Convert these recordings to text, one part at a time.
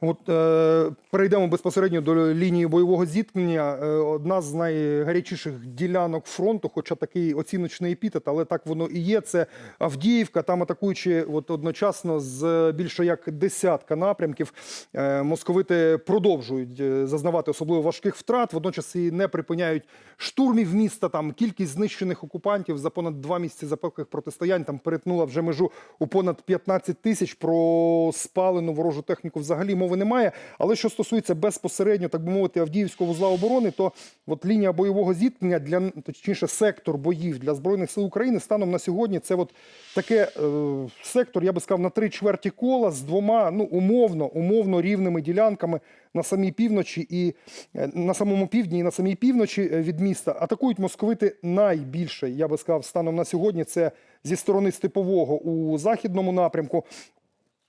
От е, перейдемо безпосередньо до лінії бойового зіткнення. Е, одна з найгарячіших ділянок фронту, хоча такий оціночний епітет, але так воно і є. Це Авдіївка. Там атакуючи от одночасно з більше як десятка напрямків, е, московити продовжують е, зазнавати особливо важких втрат. Водночас і не припиняють штурмів міста. Там кількість знищених окупантів за понад два місяці запеклих протистоянь там перетнула вже межу у понад 15 тисяч. Про спалену ворожу техніку взагалі мови немає. Але що стосується безпосередньо, так би мовити, Авдіївського вузла оборони, то от лінія бойового зіткнення для точніше сектор боїв для збройних сил України станом на сьогодні це от таке е, сектор, я би сказав, на три чверті кола з двома ну умовно, умовно рівними ділянками на самій півночі і е, на самому півдні і на самій півночі е, від міста. Атакують московити найбільше, я би сказав, станом на сьогодні. Це зі сторони Степового у західному напрямку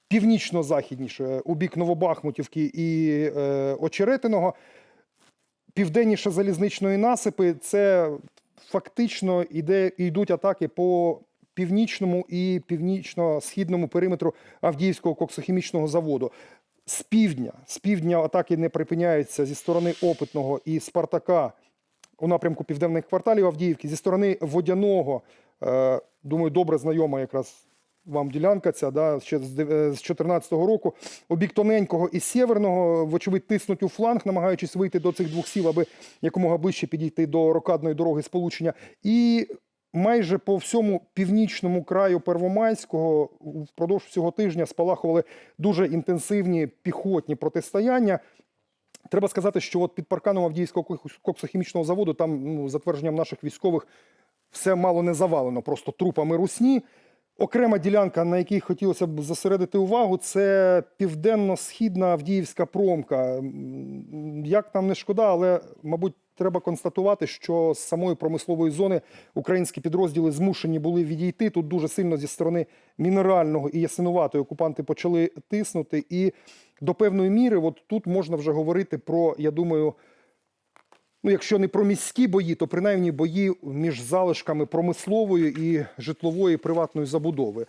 північно-західніше у бік Новобахмутівки і е, Очеретиного. Південніше залізничної насипи це фактично іде, йдуть атаки по північному і північно-східному периметру Авдіївського коксохімічного заводу. З півдня, з півдня атаки не припиняються зі сторони опитного і Спартака у напрямку південних кварталів Авдіївки, зі сторони водяного. Е, думаю, добре знайома якраз вам ділянка ця, да, ще з дев- е, з 14-го року. У тоненького і сєверного, вочевидь, тиснуть у фланг, намагаючись вийти до цих двох сіл, аби якомога ближче підійти до рокадної дороги сполучення. І майже по всьому північному краю Первомайського впродовж цього тижня спалахували дуже інтенсивні піхотні протистояння. Треба сказати, що от під парканом Авдіївського коксохімічного заводу, там, ну, за твердженням наших військових, все мало не завалено просто трупами русні. Окрема ділянка, на якій хотілося б зосередити увагу, це південно-східна Авдіївська промка. Як нам не шкода, але, мабуть, треба констатувати, що з самої промислової зони українські підрозділи змушені були відійти. Тут дуже сильно зі сторони мінерального і ясинуватої окупанти почали тиснути. І до певної міри, от тут можна вже говорити про, я думаю, ну, якщо не про міські бої, то принаймні бої між залишками промислової і житлової приватної забудови.